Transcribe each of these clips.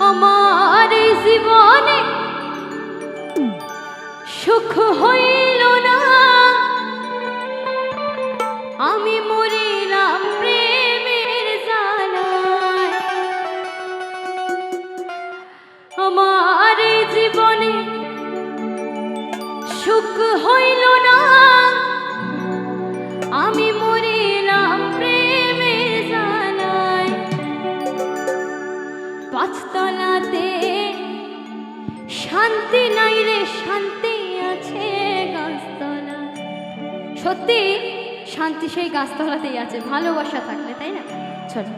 আমার জীবনে সুখ হইল না। আমি মরিলাম প্রেমের জানায় আমার জীবনে সুখ হইল না। সত্যি শান্তি সেই গাছতলাতেই আছে ভালোবাসা থাকলে তাই না? চলো।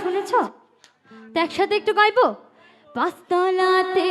শুনেছ? তো একসাথে একটু গাইবো? পাঁচতলাতে